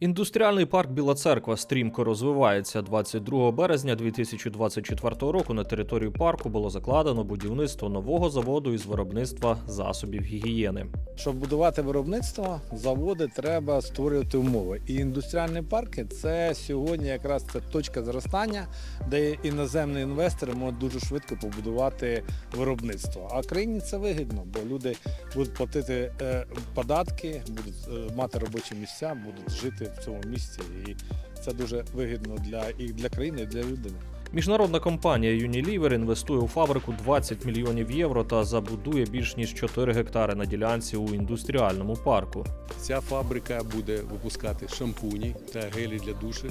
Індустріальний парк Біла Церква стрімко розвивається. 22 березня 2024 року на території парку було закладено будівництво нового заводу із виробництва засобів гігієни. Щоб будувати виробництво, заводи треба створювати умови. І індустріальні парки це сьогодні якраз це точка зростання, де іноземні інвестори можуть дуже швидко побудувати виробництво. А країні це вигідно, бо люди будуть платити е, податки, будуть е, мати робочі місця, будуть жити в цьому місці. І це дуже вигідно для і для країни, і для людини. Міжнародна компанія Unilever інвестує у фабрику 20 мільйонів євро та забудує більш ніж 4 гектари на ділянці у індустріальному парку. Ця фабрика буде випускати шампуні та гелі для душу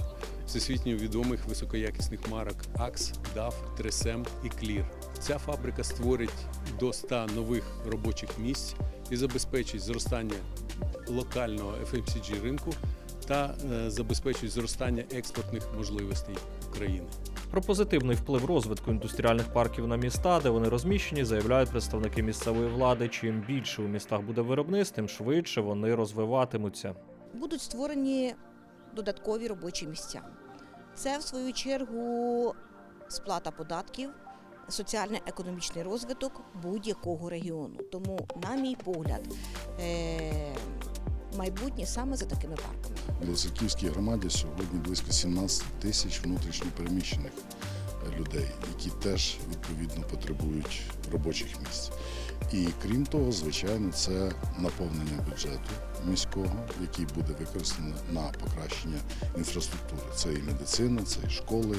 всесвітньо відомих високоякісних марок Axe, DAF, Tresem і Clear. Ця фабрика створить до 100 нових робочих місць і забезпечить зростання локального FMCG ринку та е, забезпечить зростання експортних можливостей України. Про позитивний вплив розвитку індустріальних парків на міста, де вони розміщені, заявляють представники місцевої влади. Чим більше у містах буде виробництв, тим швидше вони розвиватимуться. будуть створені додаткові робочі місця. Це, в свою чергу, сплата податків, соціально-економічний розвиток будь-якого регіону. Тому, на мій погляд, е- майбутнє саме за такими парками. В Білоцерківській громаді сьогодні близько 17 тисяч внутрішньо переміщених е, людей, які теж відповідно потребують робочих місць. І крім того, звичайно, це наповнення бюджету міського, який буде використано на покращення інфраструктури. Це і медицина, це і школи,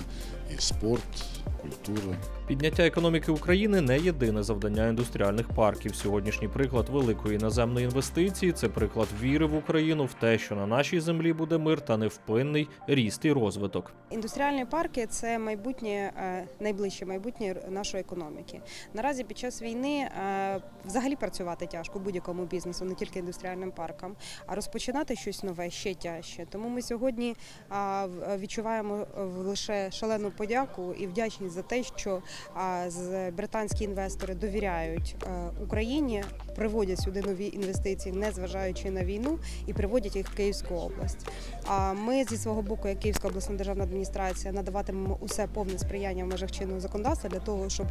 і спорт, культура. Підняття економіки України не єдине завдання індустріальних парків. Сьогоднішній приклад великої іноземної інвестиції це приклад віри в Україну в те, що на нашій землі буде мир та невпинний ріст і розвиток. Індустріальні парки це майбутнє, е, найближче майбутнє нашої економіки. Наразі під час війни е, взагалі працювати тяжко будь-якому бізнесу, не тільки індустріальним паркам, а розпочинати щось нове ще тяжче. Тому ми сьогодні в- відчуваємо е, лише шалену подяку і вдячність за те, що а, британські інвестори довіряють е, Україні, приводять сюди нові інвестиції, не зважаючи на війну, і приводять їх в Київську область. А ми зі свого боку, як Київська обласна державна адміністрація, надаватимемо усе повне сприяння в межах чинного законодавства для того, щоб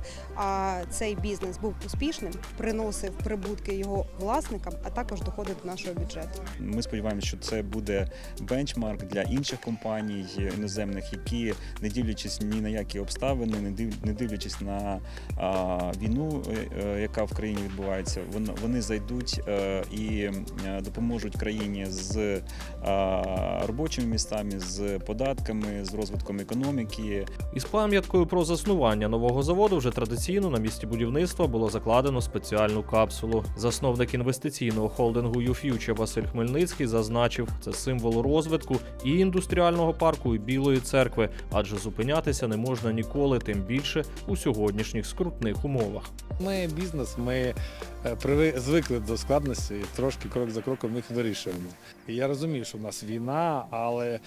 цей бізнес був успішним, приносив прибутки його власникам, а також доходи до нашого бюджету. Ми сподіваємося, що це буде бенчмарк для інших компаній іноземних, які, не дивлячись ні на які обставини, не див- не дивлячись на війну, е, е, яка в країні відбувається, вон- вони зайдуть е, і допоможуть країні з робочими містами, з податками, з розвитком економіки, Із пам'яткою про заснування нового заводу вже традиційно на місці будівництва було закладено спеціальну капсулу. Засновник інвестиційного холдингу YouFuture Василь Хмельницький зазначив, це символ розвитку і індустріального парку, і білої церкви, адже зупинятися не можна ніколи, тим більше у сьогоднішніх скрутних умовах. Ми бізнес, ми е, приви- звикли до складності, і трошки крок за кроком їх вирішуємо. І я розумію, що в нас війна, але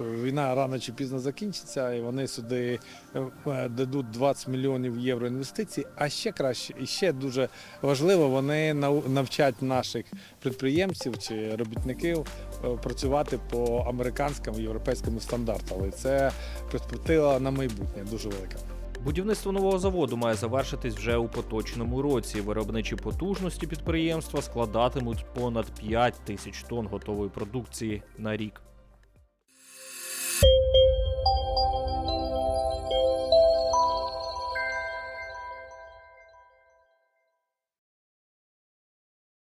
війна рано чи пізно закінчиться, і вони сюди е, е, дадуть 20 мільйонів євро інвестицій. А ще краще, і ще дуже важливо, вони навчать наших підприємців чи робітників е, працювати по американському європейському стандарту. Але це перспектива на майбутнє дуже велика. Будівництво нового заводу має завершитись вже у поточному році. Виробничі потужності підприємства складатимуть понад 5 тисяч тонн готової продукції на рік.